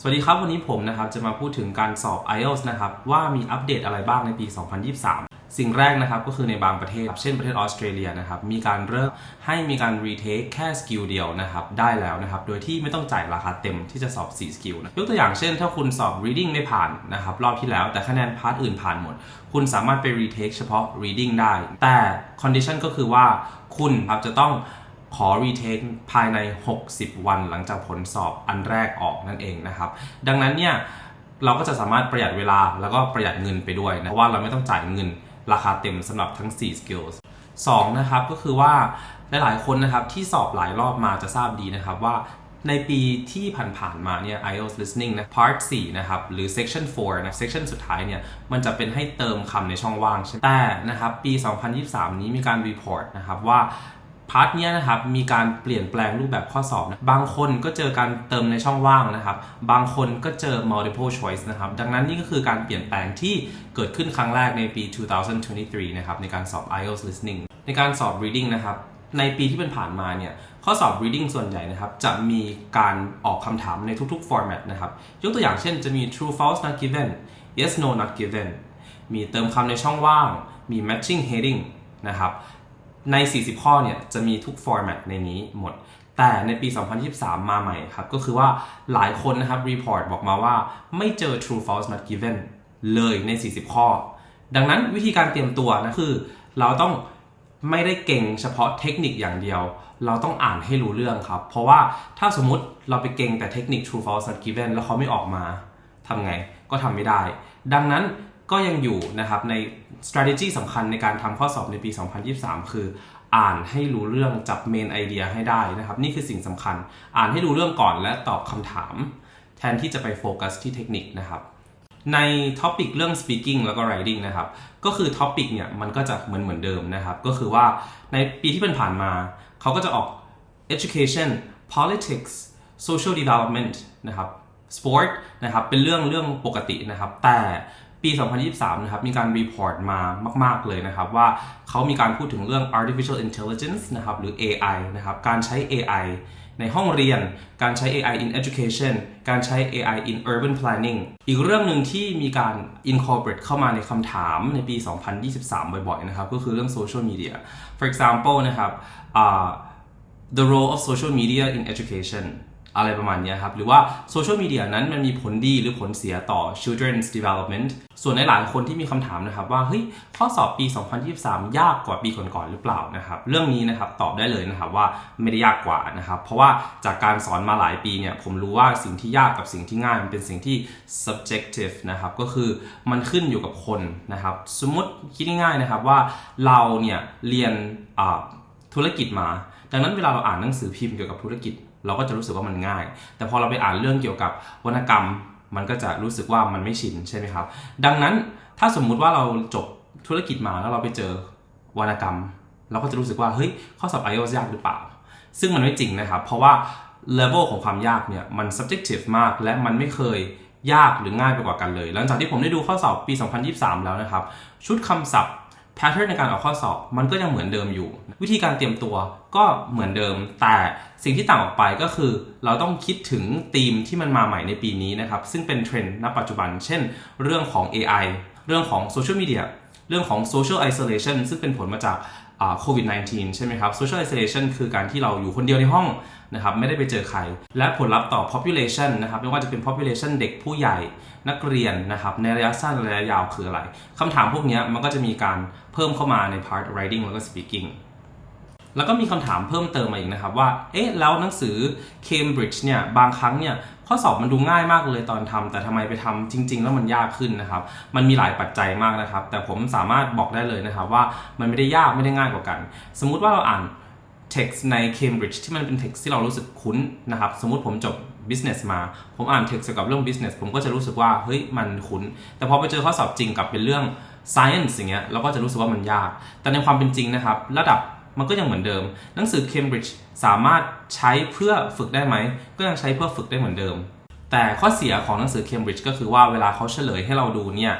สวัสดีครับ วันนี้ผมนะครับจะมาพูดถึงการสอบ IELTS นะครับว่ามีอัปเดตอะไรบ้างในปี 2023 สิ่งแรกนะครับก็คือในบางประเทศ เช่นประเทศออสเตรเลียนะครับมีการเริ่มให้มีการ retake แค่สกิลเดียวนะครับได้แล้วนะครับโดยที่ไม่ต้องจ่ายราคาเต็มที่จะสอบ 4 สกิลนะยกตัวอย่างเช่น ถ้าคุณสอบ reading ไม่ผ่านนะครับรอบที่แล้วแต่คะแนนพาร์ทอื่นผ่านหมด คุณสามารถไป retake เฉพาะ reading ได้ แต่ condition ก็คือว่าคุณครับจะต้อง ขอ retake ภายใน 60 วันหลังจากผลสอบอันแรกออกนั่นเองนะครับ ดังนั้นเนี่ยเราก็จะสามารถประหยัดเวลาแล้วก็ประหยัดเงินไปด้วยนะเพราะว่าเราไม่ต้องจ่ายเงินราคาเต็มสำหรับทั้ง 4 skills 2นะครับก็คือว่าหลายๆคนนะครับที่สอบหลายรอบมาจะทราบดีนะครับว่าในปีที่ผ่านๆมาเนี่ย IELTS listening นะ part 4 นะครับ หรือ section 4 นะ section สุดท้ายเนี่ย มันจะเป็นให้เติมคำในช่องว่างใช่แต่นะครับ ปี 2023 นี้มีการ report นะครับว่า พาร์ทเนี้ยนะครับมีการเปลี่ยนแปลงรูปแบบข้อสอบนะบางคนก็เจอการเติมในช่องว่างนะครับ บางคนก็เจอ multiple choice นะครับ ดังนั้นนี่ก็คือการเปลี่ยนแปลงที่เกิดขึ้นครั้งแรกในปี 2023 นะครับ ในการสอบ IELTS listening ในการสอบ reading นะครับ ในปีที่เป็นผ่านมาเนี่ยข้อสอบ reading ส่วนใหญ่นะครับ จะมีการออกคำถามในทุกๆ format นะครับ ยกตัวอย่างเช่นจะมี true false not given yes no not given มีเติมคำในช่องว่าง มี matching heading นะครับ ใน 40 ข้อเนี่ยจะมีทุก format ในนี้หมด แต่ในปี 2023 มาใหม่ครับ ก็คือว่าหลายคนนะครับ report บอกมาว่าไม่เจอ true false not given เลยใน 40 ข้อ ดังนั้นวิธีการเตรียมตัวนะคือ เราต้องไม่ได้เก่งเฉพาะเทคนิคอย่างเดียว เราต้องอ่านให้รู้เรื่องครับ เพราะว่าถ้าสมมติเราไปเก่งแต่เทคนิค true false not given แล้วเขาไม่ออกมาทำไงก็ทำไม่ได้ ดังนั้น ก็ยังอยู่นะครับใน strategy สำคัญในการทำข้อสอบในปี 2023 คืออ่านให้รู้เรื่องจับ main idea ให้ได้นะครับ นี่คือสิ่งสำคัญ อ่านให้รู้เรื่องก่อนและตอบคำถาม แทนที่จะไปโฟกัสที่เทคนิคนะครับในท็อปิกเรื่อง speaking แล้วก็ writing นะครับ ก็คือท็อปิกเนี่ยมันก็จะเหมือนเหมือนเดิมนะครับ ก็คือว่าในปีที่ผ่านมา เขาก็จะออก education politics social development นะครับ sport นะครับ เป็นเรื่องเรื่องปกตินะครับ แต่ ปี 2023 นะครับ มีการรีพอร์ตมามาก ๆ เลยนะครับ ว่าเขามีการพูดถึงเรื่อง artificial intelligence นะครับ หรือ AI นะครับ การใช้ AI ในห้องเรียน การใช้ AI in education การใช้ AI in urban planning อีกเรื่องหนึ่งที่มีการ incorporate เข้ามาในคำถามในปี 2023 บ่อยๆ นะครับ ก็คือเรื่อง social media for example นะครับอ่า the role of social media in education อะไรประมาณนี้ครับ หรือว่าโซเชียลมีเดียนั้นมันมีผลดีหรือผลเสียต่อ children's development ส่วนในหลายคนที่มีคำถามนะครับว่าเฮ้ยข้อสอบปี 2023 ยากกว่าปีก่อนๆหรือเปล่านะครับเรื่องนี้นะครับตอบได้เลยนะครับว่าไม่ได้ยากกว่านะครับเพราะว่าจากการสอนมาหลายปีเนี่ยผมรู้ว่าสิ่งที่ยากกับสิ่งที่ง่ายมันเป็นสิ่งที่ subjective นะครับก็คือมันขึ้นอยู่กับคนนะครับสมมติคิดง่ายๆนะครับว่าเราเนี่ยเรียนธุรกิจมา ดังนั้นเวลาเราอ่านหนังสือพิมพ์เกี่ยวกับธุรกิจ เราก็จะรู้สึกว่ามันง่าย แต่พอเราไปอ่านเรื่องเกี่ยวกับวรรณกรรม มันก็จะรู้สึกว่ามันไม่ชินใช่ไหมครับ ดังนั้นถ้าสมมุติว่าเราจบธุรกิจมาแล้วเราไปเจอวรรณกรรม เราก็จะรู้สึกว่าเฮ้ยข้อสอบ IELTS ยากหรือเปล่า ซึ่งมันไม่จริงนะครับ เพราะว่า level ของความยากเนี่ยมัน subjective มากและมันไม่เคยยากหรือง่ายไปกว่ากันเลย หลังจากที่ผมได้ดูข้อสอบปี 2023 แล้วนะครับ ชุดคำศัพท์ แพทเทิร์นในการออกข้อสอบมันก็ยังเหมือนเดิมอยู่ วิธีการเตรียมตัวก็เหมือนเดิม แต่สิ่งที่ต่างออกไปก็คือ เราต้องคิดถึงธีมที่มันมาใหม่ในปีนี้นะครับ ซึ่งเป็นเทรนด์ณปัจจุบัน เช่น เรื่องของ AI เรื่องของโซเชียลมีเดียเรื่องของ social isolation ซึ่งเป็นผลมาจากโควิด -19 ใช่ไหมครับ social isolation คือการที่เราอยู่คนเดียวในห้อง นะครับไม่ได้ไปเจอใคร และผลลัพธ์ต่อ population นะครับไม่ว่าจะเป็น population เด็กผู้ใหญ่นักเรียนนะครับในระยะสั้นระยะยาวคืออะไรคำถามพวกนี้มันก็จะมีการเพิ่มเข้ามาใน part writing แล้วก็ speaking แล้วก็มีคำถามเพิ่มเติมมาอีกนะครับว่า เอ๊ะ แล้วหนังสือ Cambridge เนี่ย บางครั้งเนี่ย ข้อสอบมันดูง่ายมากเลยตอนทำ แต่ทำไมไปทำจริง ๆ แล้วมันยากขึ้นนะครับ มันมีหลายปัจจัยมากนะครับ แต่ผมสามารถบอกได้เลยนะครับว่ามันไม่ได้ยากไม่ได้ง่ายกว่ากัน สมมุติว่าเราอ่าน text ใน Cambridge ที่มันเป็น text ที่เรารู้สึกคุ้นนะครับ สมมติผมจบ business มา ผมอ่าน text เกี่ยวกับเรื่อง business ผมก็จะรู้สึกว่า เฮ้ย มันคุ้น แต่พอไปเจอข้อสอบจริงกับเป็นเรื่อง science อย่างเงี้ย เราก็จะรู้สึกว่ามันยาก แต่ในความเป็นจริงนะครับ ระดับมันก็ยังเหมือนเดิม หนังสือ Cambridge สามารถใช้เพื่อฝึกได้ไหม ก็ยังใช้เพื่อฝึกได้เหมือนเดิม แต่ข้อเสียของหนังสือ Cambridge ก็คือว่าเวลาเขาเฉลยให้เราดูเนี่ย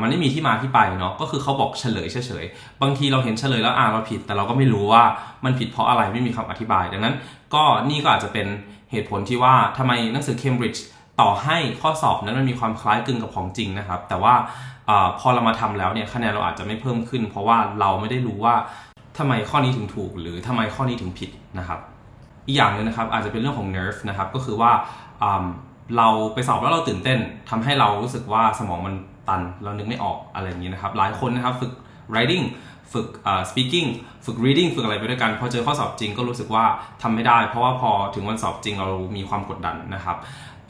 มันไม่มีที่มาที่ไปเนาะก็คือเขาบอกเฉลยเฉยๆบางทีเราเห็นเฉลยแล้วอ่าเราผิด แต่เราก็ไม่รู้ว่ามันผิดเพราะอะไรไม่มีคำอธิบาย ดังนั้นก็นี่ก็อาจจะเป็นเหตุผลที่ว่าทำไมหนังสือ Cambridge ต่อให้ข้อสอบนั้นมันมีความคล้ายคลึงกับของจริงนะครับ แต่ว่าอพอเรามาทำแล้วเนี่ยคะแนนเราอาจจะไม่เพิ่มขึ้น เพราะว่าเราไม่ได้รู้ว่าทำไมข้อนี้ถึงถูก หรือทำไมข้อนี้ถึงผิดนะครับ อีกอย่างหนึงนะครับอาจจะเป็นเรื่องของ nerve นะครับก็คือว่าเราไปสอบแล้วเราตื่นเต้นทำให้เรารู้สึกว่าสมองมัน ตัน เรานึกไม่ออกอะไรอย่างนี้นะครับ หลายคนนะครับฝึก writing ฝึกอ่า speaking ฝึก reading ฝึกอะไรไปด้วยกัน พอเจอข้อสอบจริงก็รู้สึกว่าทำไม่ได้ เพราะว่าพอถึงวันสอบจริงเรามีความกดดันนะครับ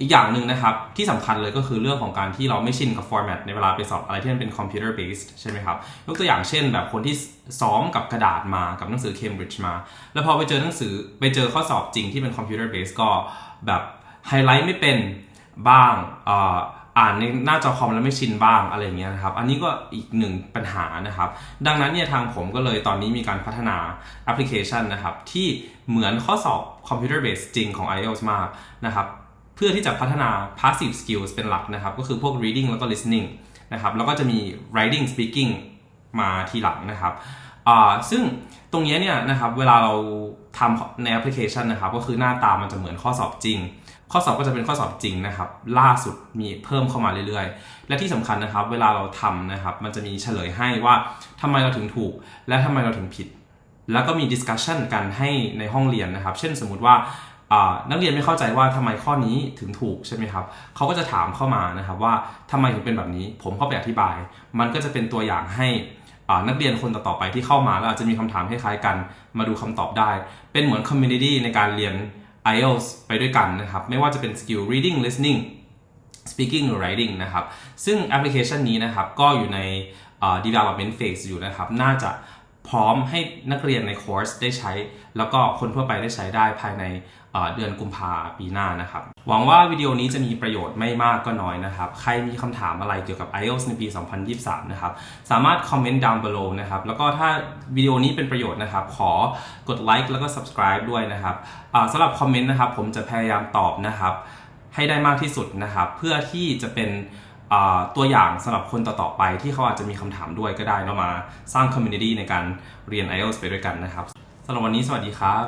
อีกอย่างหนึ่งนะครับที่สำคัญเลยก็คือเรื่องของการที่เราไม่ชินกับ format ในเวลาไปสอบอะไรที่มันเป็น computer based ใช่ไหมครับ ยกตัวอย่างเช่นแบบคนที่ซ้อมกับกระดาษมากับหนังสือ Cambridge มา แล้วพอไปเจอหนังสือไปเจอข้อสอบจริงที่เป็น computer based ก็แบบไฮไลท์ไม่เป็นบ้าง อ่านในหน้าจอคอมแล้วไม่ชินบ้างอะไรอย่างเงี้ยนะครับ อันนี้ก็อีกหนึ่งปัญหานะครับ ดังนั้นเนี่ยทางผมก็เลยตอนนี้มีการพัฒนาแอปพลิเคชันนะครับ ที่เหมือนข้อสอบ computer based จริงของ IELTS มากนะครับ เพื่อที่จะพัฒนา passive skills เป็นหลักนะครับ ก็คือพวก reading แล้วก็ listening นะครับ แล้วก็จะมี writing speaking มาทีหลังนะครับ อ่าซึ่งตรงนี้เนี่ยนะครับเวลาเราทำในแอปพลิเคชันนะครับก็คือหน้าตามันจะเหมือนข้อสอบจริง ข้อสอบก็จะเป็นข้อสอบจริงนะครับล่าสุดมีเพิ่มเข้ามาเรื่อยๆ และที่สำคัญนะครับ เวลาเราทำนะครับมันจะมีเฉลยให้ว่าทำไมเราถึงถูก และทำไมเราถึงผิด แล้วก็มี discussion กันให้ในห้องเรียนนะครับ เช่นสมมุติว่านักเรียนไม่เข้าใจว่าทำไมข้อนี้ถึงถูกใช่ไหมครับเขาก็จะถามเข้ามานะครับว่าทำไมถึงเป็นแบบนี้ ผมก็ไปอธิบาย มันก็จะเป็นตัวอย่างให้ นักเรียนคนต่อๆไปที่เข้ามาแล้วอาจจะมีคำถามคล้ายๆกัน มาดูคำตอบได้ เป็นเหมือนคอมมูนิตี้ในการเรียน IELTS ไปด้วยกันนะครับ ไม่ว่าจะเป็นสกิล reading listening speaking หรือ writing นะครับ ซึ่งแอปพลิเคชันนี้นะครับ ก็อยู่ใน development phase อยู่นะครับ น่าจะ พร้อมให้นักเรียนในคอร์สได้ใช้ แล้วก็คนทั่วไปได้ใช้ได้ภายในเดือนกุมภาปีหน้านะครับ หวังว่าวิดีโอนี้จะมีประโยชน์ไม่มากก็น้อยนะครับ ใครมีคำถามอะไรเกี่ยวกับ IELTS ในปี 2023 นะครับ สามารถคอมเมนต์ down below นะครับ แล้วก็ถ้าวิดีโอนี้เป็นประโยชน์นะครับ ขอกดไลค์แล้วก็ subscribe ด้วยนะครับสำหรับคอมเมนต์นะครับ ผมจะพยายามตอบนะครับ ให้ได้มากที่สุดนะครับ เพื่อที่จะเป็น ตัวอย่างสำหรับคนต่อๆไปที่เขาอาจจะมีคำถามด้วยก็ได้เรามาสร้างคอมมูนิตี้ในการเรียน IELTS ไปด้วยกันนะครับสำหรับวันนี้สวัสดีครับ